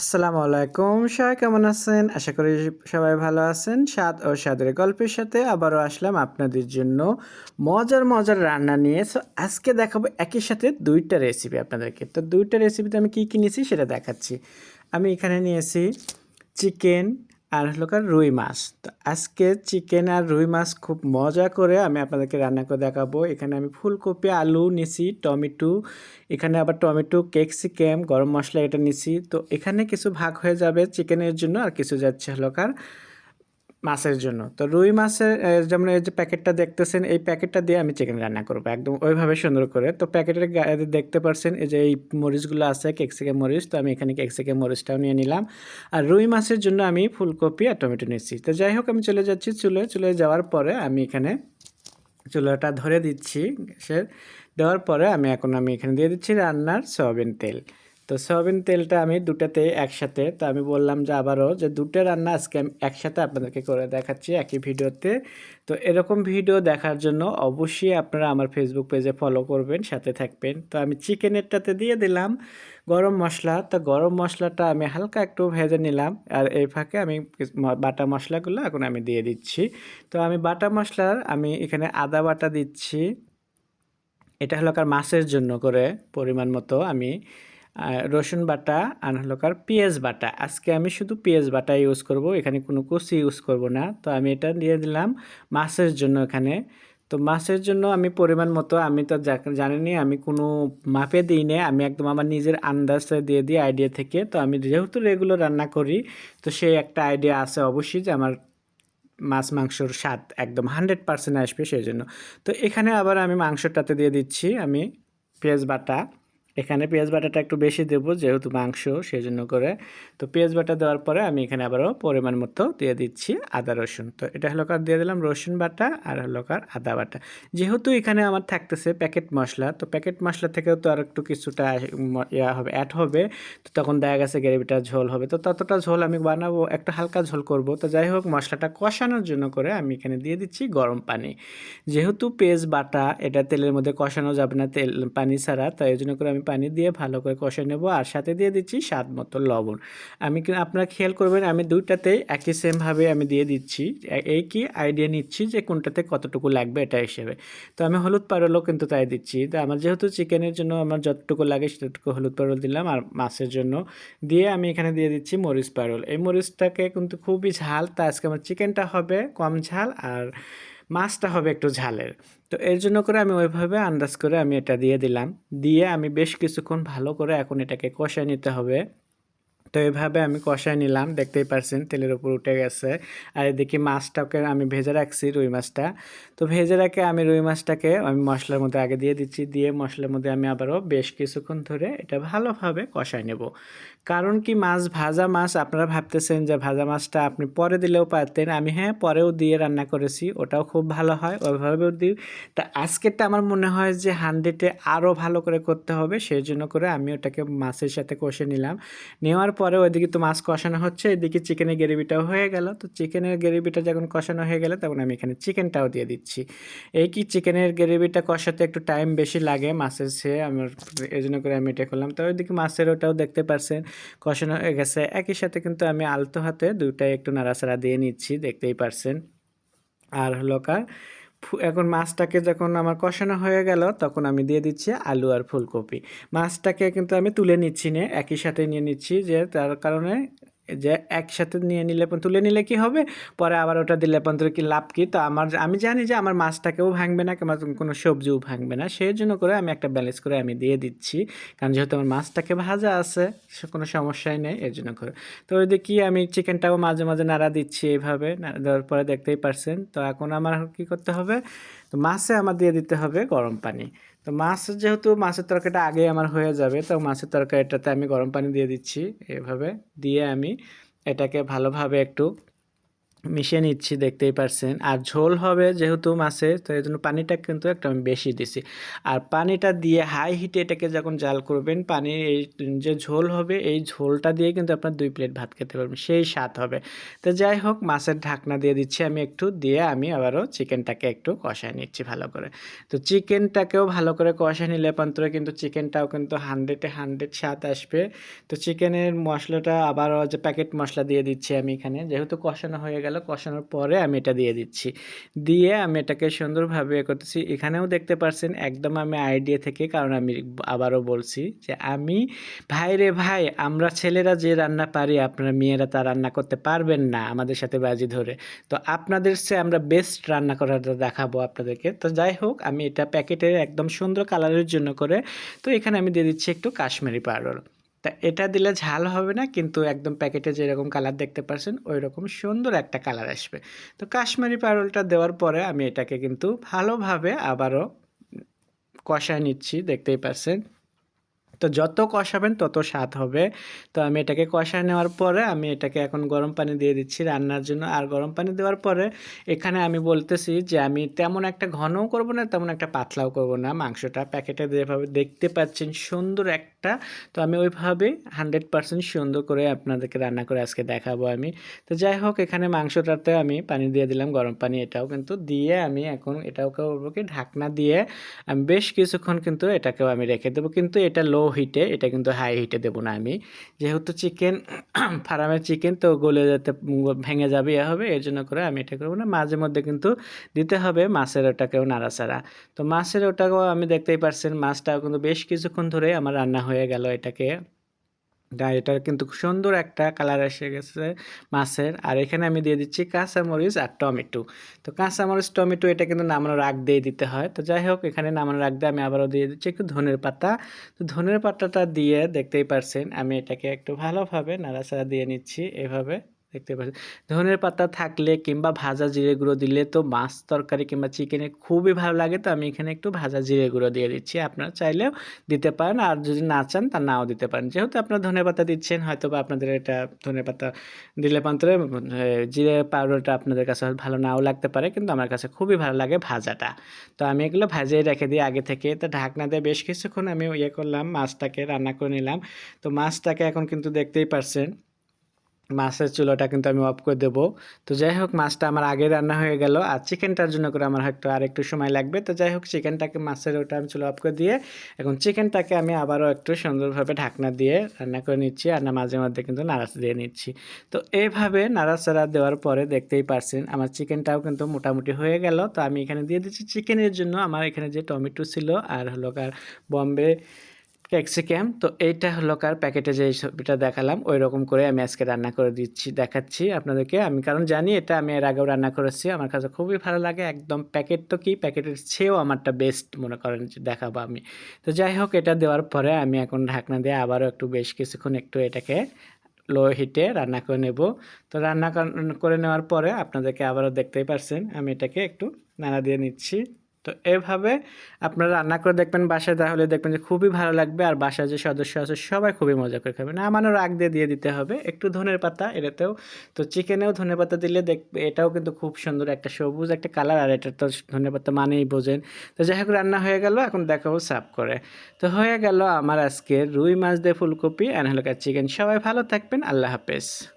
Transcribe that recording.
আসসালামু আলাইকুম সবাই কেমন আছেন? আশা করি সবাই ভালো আছেন। স্বাদ ও স্বাদের গল্পের সাথে আবারও আসলাম আপনাদের জন্য মজার মজার রান্না নিয়ে। সো আজকে দেখাবো একই সাথে দুইটা রেসিপি আপনাদেরকে। তো দুইটা রেসিপিতে আমি কী কী নিয়েছি সেটা দেখাচ্ছি। আমি এখানে নিয়েছি চিকেন আর হলো কার রুই মাছ। তো আজকে চিকেন আর রুই মাছ খুব মজা করে আমি আপনাদেরকে রান্না করে দেখাবো। এখানে আমি ফুলকপি, আলু নিছি, টমেটো, এখানে আবার টমেটো, ক্যাপসিকাম, গরম মশলা এটা নিছি। তো এখানে কিছু ভাগ হয়ে যাবে চিকেনের জন্য আর কিছু যাচ্ছে হলো কার মাছের জন্য। তো রুই মাছের যেমন এই যে প্যাকেটটা দেখতেছেন, এই প্যাকেটটা দিয়ে আমি চিকেন রান্না করব একদম ওইভাবে সুন্দর করে। তো প্যাকেটের দেখতে পারছেন, এই যে এই মরিচগুলো আছে ক্যাক্সিকাম মরিচ, তো আমি এখানে ক্যাক্সিকাম মরিচটাও নিয়ে নিলাম। আর রুই মাছের জন্য আমি ফুলকপি আর টমেটো নিচ্ছি তো যাই হোক, আমি চলে যাচ্ছি চুলে। চুলে যাওয়ার পরে আমি এখানে চুলাটা ধরে দিচ্ছি গ্যাসের দেওয়ার পরে আমি এখন আমি এখানে দিয়ে দিচ্ছি রান্নার সয়াবিন তেল। তো সয়াবিন তেলটা আমি দুটাতে একসাথে, তো আমি বললাম যে আবারও যে দুটো রান্না আজকে আমি একসাথে আপনাদেরকে করে দেখাচ্ছি একই ভিডিওতে। তো এরকম ভিডিও দেখার জন্য অবশ্যই আপনারা আমার ফেসবুক পেজে ফলো করবেন, সাথে থাকবেন। তো আমি চিকেনেরটাতে দিয়ে দিলাম গরম মশলা। তো গরম মশলাটা আমি হালকা একটু ভেজে নিলাম আর এই ফাঁকে আমি বাটা মশলাগুলো এখন আমি দিয়ে দিচ্ছি। তো আমি বাটা মশলার আমি এখানে আদা বাটা দিচ্ছি। এটা হলো কার মাছের জন্য করে পরিমাণ মতো আমি রসুন বাটা আর হলো কার পেঁয়াজ বাটা। আজকে আমি শুধু পেঁয়াজ বাটা ইউজ করব, এখানে কোনো কুচি ইউজ করব না। তো আমি এটা দিয়ে দিলাম মাছের জন্য এখানে। তো মাছের জন্য আমি পরিমাণ মতো, আমি তো জানেনই আমি কোনো মাপে দিই না আমি একদম আমার নিজের আন্দাজে দিয়ে দিই আইডিয়া থেকে। তো আমি যেহেতু রেগুলার রান্না করি, তো সেই একটা আইডিয়া আছে অবশ্যই যে আমার মাছ মাংসর স্বাদ একদম হান্ড্রেড পার্সেন্ট আসবে সেই জন্য। তো এখানে আবার আমি মাংসটাতে দিয়ে দিচ্ছি আমি পেঁয়াজ বাটা। এখানে পেঁয়াজ বাটাটা একটু বেশি দেবো, যেহেতু মাংস সেই জন্য করে। তো পেঁয়াজ বাটা দেওয়ার পরে আমি এখানে আবারও পরিমাণ মতো দিয়ে দিচ্ছি আদা, রসুন। তো এটা হলো কার দিয়ে দিলাম? রসুন বাটা আর হলো কার আদা বাটা। যেহেতু এখানে আমার থাকতেছে প্যাকেট মশলা, তো প্যাকেট মশলা থেকেও তো আর একটু কিছুটা ইয়া হবে অ্যাড হবে। তো তখন দেখা গেছে গ্রেভিটা ঝোল হবে। তো ততটা ঝোল আমি বানাবো, একটা হালকা ঝোল করব। তো যাই হোক, মশলাটা কষানোর জন্য করে আমি এখানে দিয়ে দিচ্ছি গরম পানি। যেহেতু পেঁয়াজ বাটা, এটা তেলের মধ্যে কষানো যাবে না তেল, পানি ছাড়া। তাই জন্য করে আমি পানি দিয়ে ভালো করে কষে নেব আর সাথে দিয়ে দিচ্ছি স্বাদ মতো লবণ। আমি আপনারা খেয়াল করবেন আমি দুইটাতেই একই সেমভাবে আমি দিয়ে দিচ্ছি। এই কি আইডিয়া নিচ্ছি যে কোনটাতে কতটুকু লাগবে এটা হিসেবে। তো আমি হলুদ পারলও কিন্তু তাই দিচ্ছি। তো আমার যেহেতু চিকেনের জন্য আমার যতটুকু লাগে সেটুকু হলুদ পারল দিলাম আর মাছের জন্য। দিয়ে আমি এখানে দিয়ে দিচ্ছি মরিচ পারল। এই মরিচটাকে কিন্তু খুবই ঝাল, তা আজকে আমার চিকেনটা হবে কম ঝাল আর মাছটা হবে একটু ঝালের। তো এর জন্য করে আমি ওইভাবে আন্দাজ করে আমি এটা দিয়ে দিলাম। দিয়ে আমি বেশ কিছুক্ষণ ভালো করে এখন এটাকে কষায় নিতে হবে। তো এইভাবে আমি কষায় নিলাম, দেখতেই পারছেন তেলের উপর উঠে গেছে। আর এদিকে মাছটাকে আমি ভেজে রাখছি রুই মাছটা। তো ভেজে রাখে আমি রুই মাছটাকে আমি মশলার মধ্যে আগে দিয়ে দিচ্ছি, দিয়ে মশলার মধ্যে আমি আবারও বেশ কিছুক্ষণ ধরে এটা ভালোভাবে কষায় নেব। কারণ কি মাছ ভাজা মাছ, আপনারা ভাবতেছেন যে ভাজা মাছটা আপনি পরে দিলেও পারতেন, আমি হ্যাঁ পরেও দিয়ে রান্না করেছি, ওটাও খুব ভালো হয়, ওইভাবেও দিই। তা আজকেরটা আমার মনে হয় যে হান্ড্রেডে আরও ভালো করে করতে হবে, সেই জন্য করে আমি ওটাকে মাছের সাথে কষে নিলাম। নেওয়ার পরে ওইদিকে তো মাছ কষানো হচ্ছে, এদিকে চিকেনের গ্রেভিটাও হয়ে গেল। তো চিকেনের গ্রেভিটা যখন কষানো হয়ে গেলে, তখন আমি এখানে চিকেনটাও দিয়ে দিচ্ছি। এই কি চিকেনের গ্রেভিটা কষাতে একটু টাইম বেশি লাগে মাছের চেয়ে? আমার এই জন্য করে আমি এটা করলাম। তো ওইদিকে মাছের ওটাও দেখতে পারছেন, কষানো হয়ে গেছে। একই সাথে কিন্তু আমি আলতো হাতে দুইটাই একটু নাড়াচাড়া দিয়ে নিচ্ছি, দেখতেই পারছেন। আর হলো কার? এখন মাছটাকে যখন আমার কষানো হয়ে গেল, তখন আমি দিয়ে দিচ্ছি আলু আর ফুলকপি। মাছটাকে কিন্তু আমি তুলে নিচ্ছি না, একই সাথে নিয়ে নিচ্ছি যে তার কারণে যে একসাথে নিয়ে নিলে তুলে নিলে কি হবে? পরে আবার ওটা দিলে পর্যন্ত কি লাভ কি? তো আমার আমি জানি যে আমার মাছটাকেও ভাঙবে না কিংবা কোনো সবজিও ভাঙবে না। সেই জন্য করে আমি একটা ব্যালেন্স করে আমি দিয়ে দিচ্ছি। কারণ যেহেতু আমার মাছটাকে ভাজা আছে, সে কোনো সমস্যাই নেই, এর জন্য করে। তো ওইদিকে আমি চিকেনটাও মাঝে মাঝে নাড়া দিচ্ছি এইভাবে, নাড়া দেওয়ার পরে দেখতেই পারছেন। তো এখন আমার কি করতে হবে? তো মাছে আমার দিয়ে দিতে হবে গরম পানি। তো মাছ যেহেতু মাছের তরকারিটা আগে আমার হয়ে যাবে, তো মাছের তরকারিটাতে আমি গরম পানি দিয়ে দিচ্ছি এভাবে। দিয়ে আমি এটাকে ভালোভাবে একটু মিশিয়ে নিচ্ছি, দেখতেই পারছেন। আর ঝোল হবে যেহেতু মাছে তো এই জন্য পানিটা কিন্তু একটু আমি বেশি দিছি। আর পানিটা দিয়ে হাই হিটে এটাকে যখন জাল করবেন, পানি এই যে ঝোল হবে, এই ঝোলটা দিয়ে কিন্তু আপনার দুই প্লেট ভাত খেতে পারবেন, সেই স্বাদ হবে। তো যাই হোক, মাছের ঢাকনা দিয়ে দিচ্ছি আমি একটু, দিয়ে আমি আবারও চিকেনটাকে একটু কষায় নিচ্ছি ভালো করে। তো চিকেনটাকেও ভালো করে কষায় নিলে পান্তরে কিন্তু চিকেনটাও কিন্তু হান্ড্রেডে হান্ড্রেড স্বাদ আসবে। তো চিকেনের মশলাটা আবারও যে প্যাকেট মশলা দিয়ে দিচ্ছি আমি এখানে, যেহেতু কষানো হয়ে গেল কষানোর পরে আমি এটা দিয়ে দিচ্ছি। দিয়ে আমি এটাকে সুন্দরভাবে এ করতেছি। এখানেও দেখতে পাচ্ছেন একদম আমি আইডিয়া থেকে, কারণ আমি আবারও বলছি যে আমি, ভাই রে ভাই, আমরা ছেলেরা যে রান্না পারি, আপনারা মেয়েরা তা রান্না করতে পারবেন না আমাদের সাথে বাজি ধরে। তো আপনাদের সে আমরা বেস্ট রান্না করাটা দেখাবো আপনাদেরকে। তো যাই হোক, আমি এটা প্যাকেটে একদম সুন্দর কালারের জন্য করে, তো এখানে আমি দিয়ে দিচ্ছি একটু কাশ্মীরি পাউডার। তা এটা দিলে ঝাল হবে না, কিন্তু একদম প্যাকেটে যেরকম কালার দেখতে পাচ্ছেন ওই রকম সুন্দর একটা কালার আসবে। তো কাশ্মীরি পারলটা দেওয়ার পরে আমি এটাকে কিন্তু ভালোভাবে আবারও কষায় নিচ্ছি, দেখতেই পাচ্ছেন তো যত কষাবেন তত স্বাদ হবে। তো আমি এটাকে কষায় নেওয়ার পরে আমি এটাকে এখন গরম পানি দিয়ে দিচ্ছি রান্নার জন্য। আর গরম পানি দেওয়ার পরে এখানে আমি বলতেছি যে আমি তেমন একটা ঘনও করব না, তেমন একটা পাতলাও করব না। মাংসটা প্যাকেটে যেভাবে দেখতে পাচ্ছেন সুন্দর একটা। তো আমি ওইভাবে হান্ড্রেড পারসেন্ট সুন্দর করে আপনাদেরকে রান্না করে আজকে দেখাবো আমি। তো যাই হোক, এখানে মাংসটাতে আমি পানি দিয়ে দিলাম, গরম পানি এটাও কিন্তু দিয়ে আমি এখন এটাও করব কি ঢাকনা দিয়ে। আমি, বেশ কিছুক্ষণ কিন্তু এটাকেও আমি রেখে দেবো। কিন্তু এটা লো হিটে, এটা কিন্তু হাই হিটে দেবো না আমি। যেহেতু চিকেন ফার্মের চিকেন তো গলে যেতে ভেঙে যাবে ইয়ে হবে, এর জন্য করে আমি এটা করব না। মাঝে মধ্যে কিন্তু দিতে হবে, মাছের ওটাকেও নাড়াচাড়া। তো মাছের ওটাকেও আমি দেখতেই পারছেন, মাছটাও কিন্তু বেশ কিছুক্ষণ ধরে আমার রান্না হয়ে গেল এটাকে। গা এটার কিন্তু সুন্দর একটা কালার এসে গেছে মাছের। আর এখানে আমি দিয়ে দিচ্ছি কাঁচামরিচ আর টমেটো। তো কাঁচামরিচ, টমেটো এটা কিন্তু নামানোর আগ দিয়ে দিতে হয়। তো যাই হোক, এখানে নামানোর আগ দিয়ে আমি আবারও দিয়ে দিচ্ছি একটু ধনের পাতা। তো ধনের পাতাটা দিয়ে দেখতেই পারছেন, আমি এটাকে একটু ভালোভাবে নাড়াচাড়া দিয়ে নিচ্ছি এভাবে। দেখতে পাচ্ছেন। ধনের পাতা থাকলে কিংবা ভাজা জিরে গুঁড়ো দিলে তো মাছ তরকারি কিংবা চিকেনে খুবই ভালো লাগে। তো আমি এখানে একটু ভাজা জিরে গুঁড়ো দিয়ে দিচ্ছি। আপনারা চাইলেও দিতে পারেন। আর যদি না চান তা নাও দিতে পারেন। যেহেতু আপনারা ধনে পাতা দিচ্ছেন হয়তো বা আপনাদের এটা ধনে পাতা দিলে পান্তরে জিরে পাউডারটা আপনাদের কাছে ভালো নাও লাগতে পারে। কিন্তু আমার কাছে খুবই ভালো লাগে ভাজাটা। তো আমি এগুলো ভাজিয়ে রেখে দিই আগে থেকে। তো ঢাকনা দিয়ে বেশ কিছুক্ষণ আমি ইয়ে করলাম, মাছটাকে রান্না করে নিলাম। তো মাছটাকে এখন কিন্তু দেখতেই পারছেন মাছের চুলোটা কিন্তু আমি অফ করে দেবো। তো যাই হোক, মাছটা আমার আগে রান্না হয়ে গেল আর চিকেনটার জন্য করে আমার হয়তো আর একটু সময় লাগবে। তো যাই হোক চিকেনটাকে মাছের ওটা আমি চুলো অফ করে দিয়ে এখন চিকেনটাকে আমি আবারও একটু সুন্দরভাবে ঢাকনা দিয়ে রান্না করে নিচ্ছি আর না মাঝে মধ্যে কিন্তু নাড়াচ দিয়ে নিচ্ছি। তো এইভাবে নাড়াচাড়া দেওয়ার পরে দেখতেই পারছেন, আমার চিকেনটাও কিন্তু মোটামুটি হয়ে গেল। তো আমি এখানে দিয়ে দিচ্ছি চিকেনের জন্য। আমার এখানে যে টমেটো ছিল আর হলো কার বম্বে ক্যাপসিকাম তো এইটা হলো কার প্যাকেটে যে ছবিটা দেখালাম ওই রকম করে আমি আজকে রান্না করে দিচ্ছি, দেখাচ্ছি আপনাদেরকে। আমি কারণ জানি এটা আমি এর আগেও রান্না করেছি, আমার কাছে খুবই ভালো লাগে, একদম প্যাকেট তো কি প্যাকেটের চেয়েও আমারটা বেস্ট মনে করেন দেখাবো আমি। তো যাই হোক, এটা দেওয়ার পরে আমি এখন ঢাকনা দিয়ে আবারও একটু বেশ কিছুক্ষণ একটু এটাকে লো হিটে রান্না করে নেব। তো রান্না করে নেওয়ার পরে আপনাদেরকে আবারও দেখতেই পারছেন, আমি এটাকে একটু নাড়া দিয়ে নিচ্ছি। তো এভাবে আপনারা রান্না করে দেখবেন বাসায়, তাহলে দেখবেন যে খুবই ভালো লাগবে। আর বাসায় যে সদস্য আছে, সবাই খুবই মজা করে খাবে। আমারও রাগ দিয়ে দিয়ে দিতে হবে। একটু ধনের পাতা এটাতেও। তো চিকেনেও ধনে পাতা দিলে দেখবে এটাও কিন্তু খুব সুন্দর একটা সবুজ একটা কালার। আর এটা তো ধনে পাতা মানেই বোঝেন। তো যাই হোক, রান্না হয়ে গেল। এখন দেখাবো সাফ করে। তো হয়ে গেল আমার আজকে রুই মাছ দিয়ে ফুলকপি। অ্যান্ড হালকা চিকেন। সবাই ভালো থাকবেন। আল্লাহ হাফেজ।